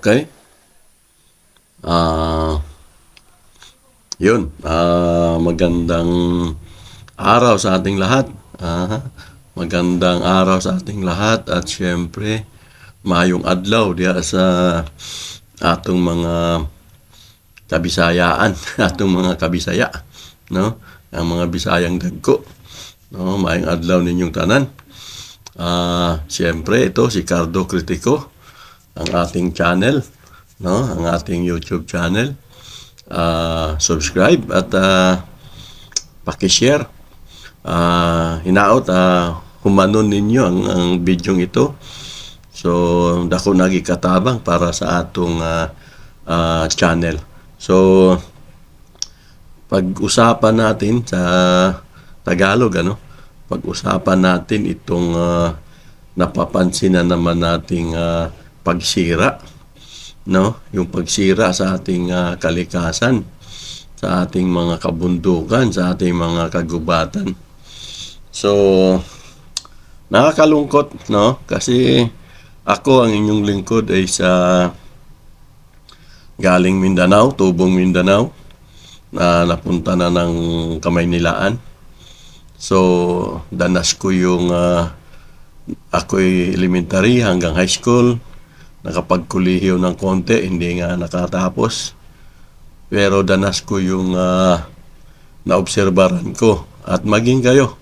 Okay? Ah, yun. Ah, magandang araw sa ating lahat. Ah, magandang araw sa ating lahat at syempre mayong adlaw diya sa atong mga kabisayaan, atong mga kabisaya, no? Ang mga bisayang dagko. No, mayong adlaw ninyong tanan. Ah, syempre ito si Cardo Critico, ang ating channel, no? Ang ating YouTube channel. Ah, subscribe at ah, paki-share. Ah, hinaot ah, humanon ninyo ang, ang video ito. So, dako nagi katabang para sa atong ah, ah, channel. So, pag-usapan natin sa Tagalog, ano? Pag-usapan natin itong ah, napapansin na naman nating ah, pagsira, no? Yung pagsira sa ating ah, kalikasan, sa ating mga kabundukan, sa ating mga kagubatan. So, nakakalungkot, no? Kasi ako ang inyong lingkod ay sa galing Mindanao, Tubong Mindanao, na napunta na ng Kamaynilaan. So, danas ko yung ah, ako'y elementary hanggang high school. Nakapagkulihiyo ng konti, hindi nga nakatapos. Pero danas ko yung ah, naobserbaran ko at maging kayo,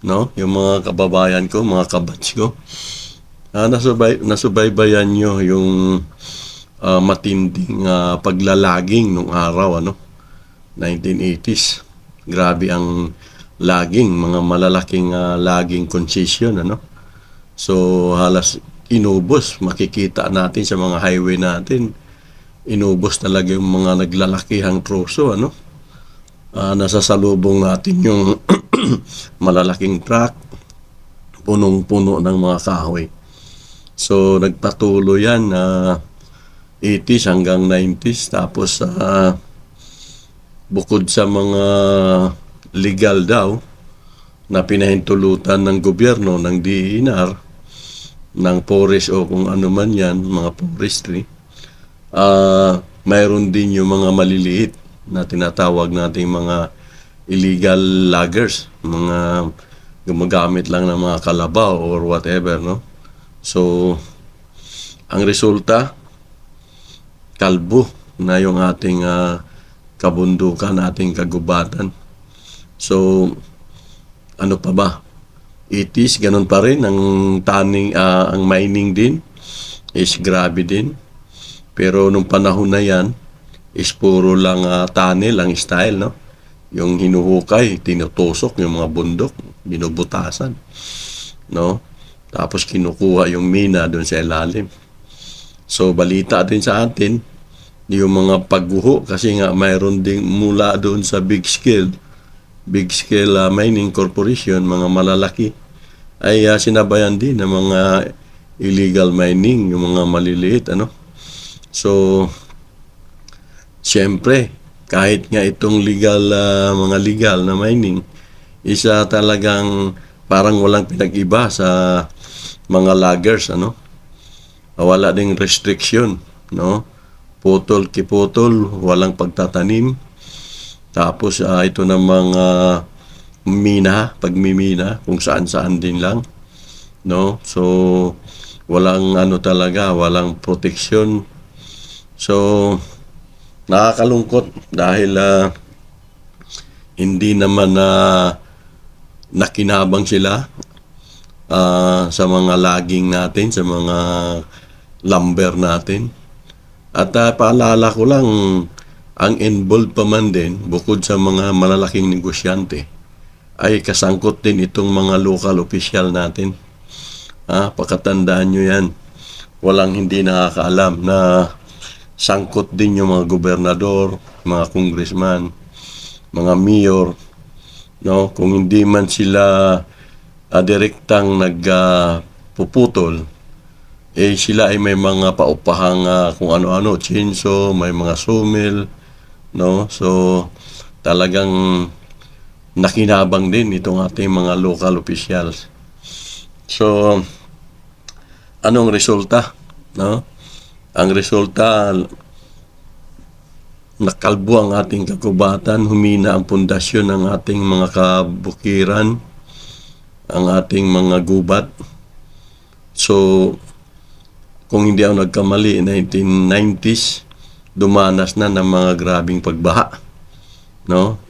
no? Yung mga kababayan ko, mga kabats ko. Ah, nasubay, nasubaybayan nyo yung ah, matinding ah, paglalaging nung araw, ano? 1980s. Grabe ang laging, mga malalaking ah, laging concession, ano? So, halos inubos. Makikita natin sa mga highway natin. Inubos talaga yung mga naglalakihang troso, ano? Ah, nasasalubong natin yung malalaking truck, punong-puno ng mga kahoy. So, nagpatuloy yan na 80s hanggang 90s. Tapos, ah, bukod sa mga legal daw na pinahintulutan ng gobyerno, ng DENR, ng forest o kung ano man yan, mga forestry, ah mayroon din yung mga maliliit na tinatawag nating mga illegal loggers, mga gumagamit lang ng mga kalabaw or whatever, no? So, ang resulta, kalbo na yung ating ah, kabundukan, ating kagubatan. So, ano pa ba? It is ganun pa rin ang tanning ah, ang mining din is grabe din. Pero nung panahon na yan is puro lang ah, tunnel ang style, no? Yung hinuhukay, tinutusok yung mga bundok, binubutasan, no? Tapos kinukuha yung mina doon sa ilalim. So balita din sa atin yung mga pagguho kasi nga mayroon ding mula doon sa big scale big scale ah, mining corporation, mga malalaki, ay ah, sinabayan din ng mga illegal mining, yung mga maliliit, ano. So, siyempre, kahit nga itong legal, ah, mga legal na mining, isa talagang parang walang pinag-iba sa mga loggers, ano. Wala ding restriction, no. Putol kiputol, walang pagtatanim, tapos ah, ito namang ah, mina, pagmimina, kung saan-saan din lang. No? So, walang ano talaga, walang proteksyon. So, nakakalungkot dahil ah, hindi naman na nakinabang sila ah, sa mga laging natin, sa mga lumber natin. At ah, paalala ko lang, ang involved pa man din, bukod sa mga malalaking negosyante, ay kasangkot din itong mga local official natin. Ah, pakatandaan nyo yan. Walang hindi nakakaalam na sangkot din yung mga gobernador, mga congressman, mga mayor, no? Kung hindi man sila ah, direktang nagpuputol, eh sila ay may mga paupahang ah, kung ano-ano, chainsaw, may mga sawmill, no? So talagang nakinabang din itong ating mga local officials. So anong resulta, no? Ang resulta, nakalbo ang ating kakubatan, humina ang pundasyon ng ating mga kabukiran, ang ating mga gubat. So, kung hindi ako nagkamali, 1990s, dumanas na ng mga grabing pagbaha. No?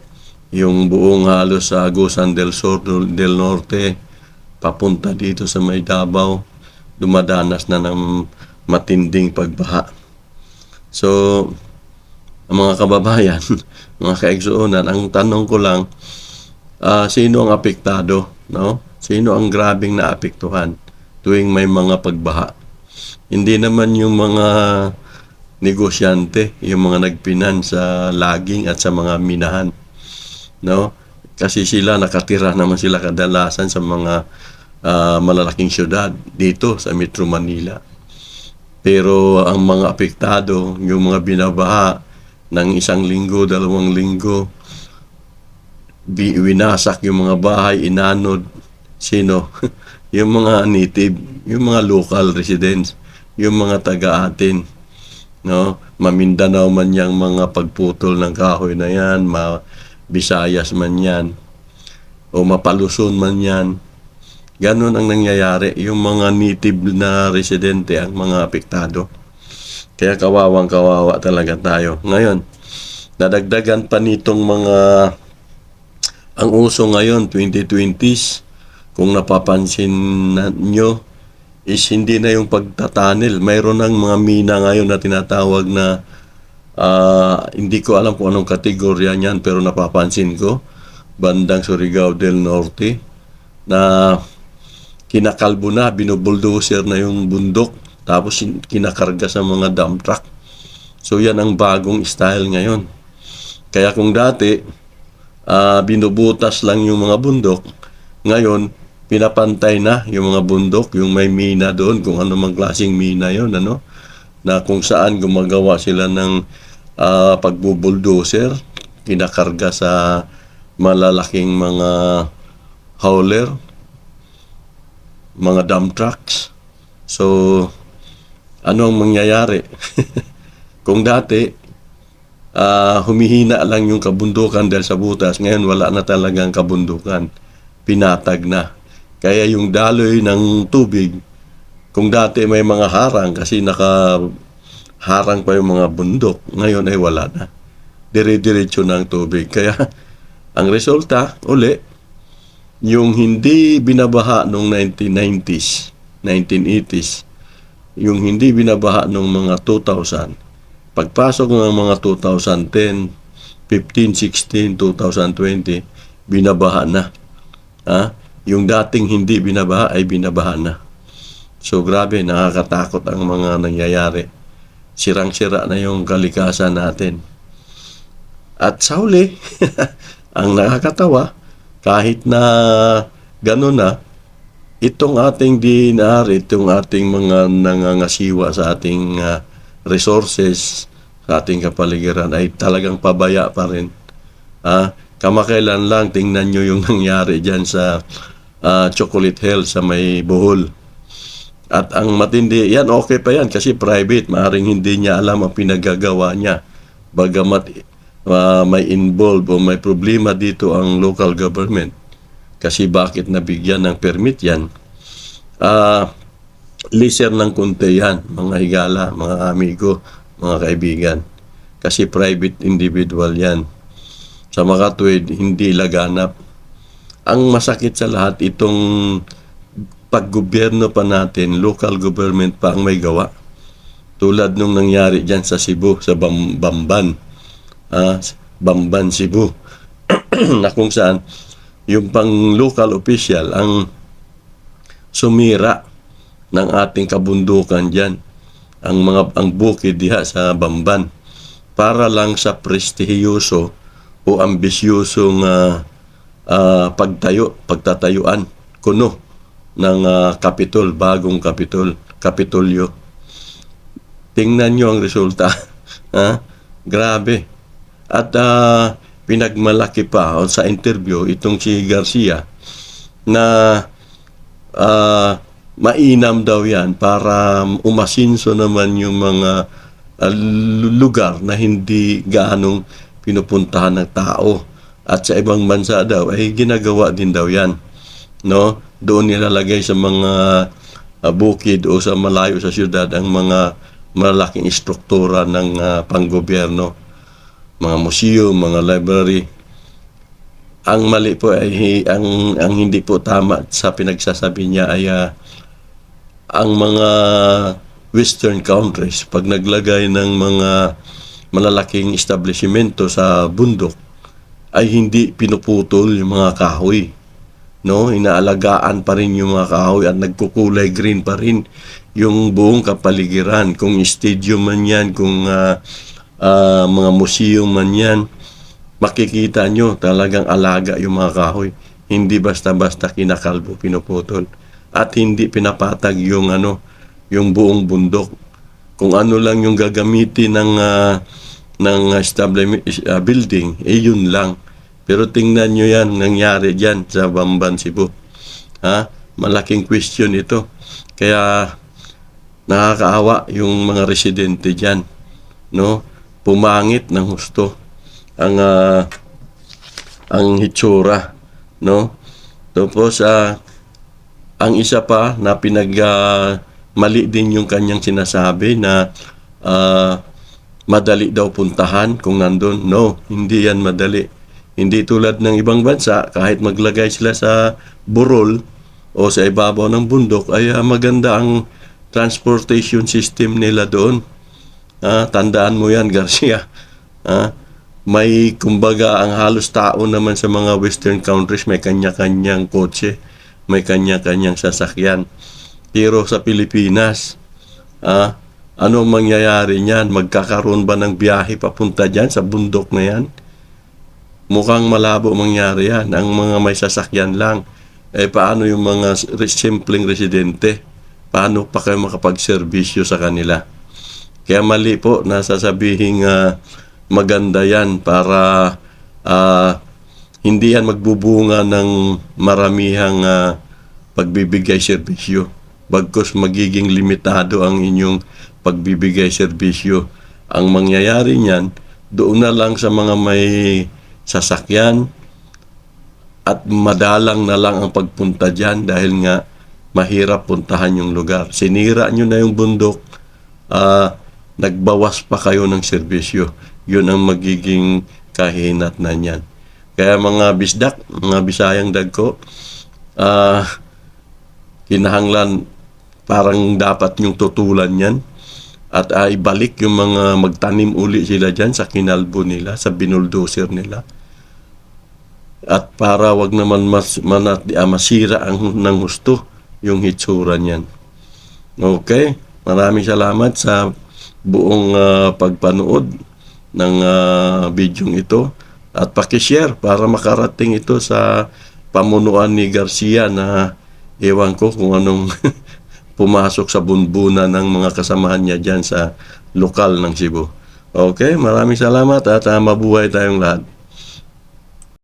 Yung buong halos sa Agusan del Sur, del Norte, papunta dito sa may Davao, dumadanas na ng matinding pagbaha. So, mga kababayan, mga kaigsuunan, ang tanong ko lang, ah, sino ang apektado? No? Sino ang grabing naapektuhan tuwing may mga pagbaha? Hindi naman yung mga negosyante, yung mga nagpinan sa laging at sa mga minahan. No? Kasi sila nakatira naman sila kadalasan sa mga ah, malalaking syudad dito sa Metro Manila. Pero ang mga apektado, yung mga binabaha ng isang linggo, dalawang linggo, winasak yung mga bahay, inanod, sino? yung mga native, yung mga local residents, yung mga taga-atin, no? Mamindanao man yang mga pagputol ng kahoy na yan, ma Visayas man yan, o mapaluson man yan. Ganon ang nangyayari. Yung mga native na residente ang mga apektado. Kaya kawawang kawawa talaga tayo. Ngayon, nadagdagan pa nitong mga ang uso ngayon 2020s kung napapansin na nyo is hindi na yung pagtatanil. Mayroon ng mga mina ngayon na tinatawag na ah, hindi ko alam kung anong kategorya niyan pero napapansin ko bandang Surigao del Norte na kinakalbo na, binubuldoser na yung bundok tapos kinakarga sa mga dump truck. So yan ang bagong style ngayon. Kaya kung dati ah, binubutas lang yung mga bundok, ngayon pinapantay na yung mga bundok, yung may mina doon, kung ano mang klaseng mina yon ano, na kung saan gumagawa sila ng ah, pagbubuldoser, kinakarga sa malalaking mga hauler, mga dump trucks. So, ano ang mangyayari? Kung dati, ah, humihina lang yung kabundukan dahil sa butas, ngayon wala na talagang kabundukan. Pinatag na. Kaya yung daloy ng tubig, kung dati may mga harang kasi naka harang pa yung mga bundok, ngayon ay wala na. Dire-diretso na ang tubig. Kaya ang resulta, uli, yung hindi binabaha noong 1990s, 1980s, yung hindi binabaha noong mga 2000, pagpasok ng mga 2010, 15, 16, 2020, binabaha na. Ha? Yung dating hindi binabaha ay binabaha na. So grabe, nakakatakot ang mga nangyayari. Sirang-sira na yung kalikasan natin. At sa huli, ang nakakatawa, kahit na gano'n na, itong ating DNR, itong ating mga nangangasiwa sa ating ah, resources, sa ating kapaligiran ay talagang pabaya pa rin. Ah, kamakailan lang, tingnan nyo yung nangyari dyan sa ah, Chocolate Hill sa may Bohol. At ang matindi, yan okay pa yan kasi private, maaaring hindi niya alam ang pinagagawa niya. Bagamat ah, may involve o may problema dito ang local government. Kasi bakit nabigyan ng permit yan? Ah, liser ng konti yan, mga higala, mga amigo, mga kaibigan. Kasi private individual yan. Sa mga tuwid, hindi laganap. Ang masakit sa lahat, itong paggobyerno pa natin, local government pa ang may gawa. Tulad nung nangyari dyan sa Cebu, sa Bam- Bamban. Ah, Bamban, Cebu. na kung saan, yung pang local official ang sumira ng ating kabundukan dyan. Ang mga ang bukid diha sa Bamban para lang sa prestihiyoso o ambisyosong ah, ah, pagtayo, pagtatayuan kuno ng ah, Kapitol, bagong Kapitol, Kapitolyo. Tingnan nyo ang resulta. ha? Grabe. At ah, pinagmalaki pa sa interview itong si Garcia na ah, mainam daw yan para umasinso naman yung mga ah, lugar na hindi gaanong pinupuntahan ng tao. At sa ibang bansa daw ay ginagawa din daw yan. No? Doon nilalagay sa mga ah, bukid o sa malayo sa syudad ang mga malaking istruktura ng ah, panggobyerno. Mga museum, mga library. Ang mali po ay ang ang hindi po tama sa pinagsasabi niya ay ah, ang mga western countries pag naglagay ng mga malalaking establishmento sa bundok ay hindi pinuputol yung mga kahoy no inaalagaan pa rin yung mga kahoy at nagkukulay green pa rin yung buong kapaligiran. Kung stadium man yan kung ah, ah, mga museum man yan makikita nyo talagang alaga yung mga kahoy. Hindi basta-basta kinakalbo pinuputol. At hindi pinapatag yung ano yung buong bundok. Kung ano lang yung gagamitin ng ah, ng establishment ah, building eh yun lang pero tingnan nyo yan nangyari diyan sa Bamban Cebu. Ha? Malaking question ito. Kaya nakakaawa yung mga residente diyan no? Pumangit ng husto ang ah, ang hitsura no? Tapos ah, ang isa pa na pinag ah, mali din yung kanyang sinasabi na ah, madali daw puntahan kung nandun. No, hindi yan madali. Hindi tulad ng ibang bansa, kahit maglagay sila sa burol o sa ibabaw ng bundok, ay ah, maganda ang transportation system nila doon. Ah, tandaan mo yan, Garcia. Ah, may kumbaga ang halos tao naman sa mga western countries may kanya-kanyang kotse, may kanya-kanyang sasakyan. Pero sa Pilipinas, ah, ano ang mangyayari niyan? Magkakaroon ba ng biyahe papunta diyan sa bundok na yan? Mukhang malabo mangyari yan. Ang mga may sasakyan lang. Eh paano yung mga simpleng residente? Paano pa kayo makapagserbisyo sa kanila? Kaya mali po na sasabihin ah, maganda yan para ah, hindi yan magbubunga ng maramihang ah, pagbibigay serbisyo. Bagkus magiging limitado ang inyong pagbibigay serbisyo. Ang mangyayari niyan, doon na lang sa mga may sasakyan at madalang na lang ang pagpunta dyan dahil nga mahirap puntahan yung lugar. Sinira nyo na yung bundok, ah, nagbawas pa kayo ng serbisyo. Yun ang magiging kahinat na niyan. Kaya mga bisdak, mga bisayang dagko, ah, kinahanglan parang dapat yung tutulan yan at ay balik yung mga magtanim uli sila dyan sa kinalbo nila, sa binuldoser nila. At para wag naman mas, manat, ah, masira ang ng gusto yung hitsura niyan. Okay? Maraming salamat sa buong ah, pagpanood ng uh, bidyong ito at paki-share para makarating ito sa pamunuan ni Garcia na ewan ko kung anong pumasok sa bunbuna ng mga kasamahan niya dyan sa lokal ng Cebu. Okay, maraming salamat at ah, mabuhay tayong lahat.